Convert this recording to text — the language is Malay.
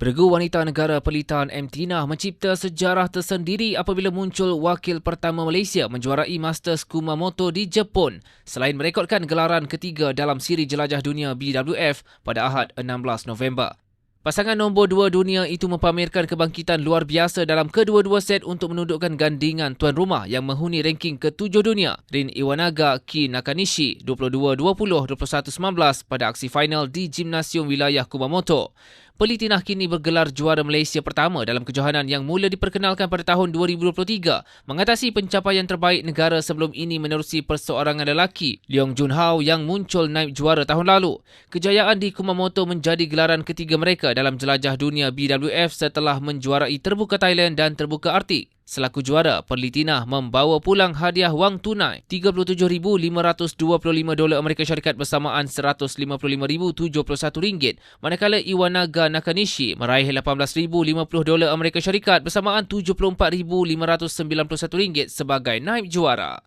Peregu wanita negara pelitan M. Tina mencipta sejarah tersendiri apabila muncul wakil pertama Malaysia menjuarai Masters Kumamoto di Jepun selain merekodkan gelaran ketiga dalam siri jelajah dunia BWF pada Ahad 16 November. Pasangan nombor dua dunia itu mempamerkan kebangkitan luar biasa dalam kedua-dua set untuk menundukkan gandingan tuan rumah yang menghuni ranking ketujuh dunia, Rin Iwanaga Ki Nakanishi 22-20-21-19 pada aksi final di Gimnasium Wilayah Kumamoto. Pelitinah kini bergelar juara Malaysia pertama dalam kejohanan yang mula diperkenalkan pada tahun 2023 mengatasi pencapaian terbaik negara sebelum ini menerusi perseorangan lelaki Leong Jun Hao yang muncul naik juara tahun lalu. Kejayaan di Kumamoto menjadi gelaran ketiga mereka dalam jelajah dunia BWF setelah menjuarai terbuka Thailand dan terbuka Arctic. Selaku juara, Perlitina membawa pulang hadiah wang tunai 37,525 dolar Amerika Syarikat bersamaan 155,071 ringgit, manakala Iwanaga Nakanishi meraih 18,050 dolar Amerika Syarikat bersamaan 74,591 ringgit sebagai naib juara.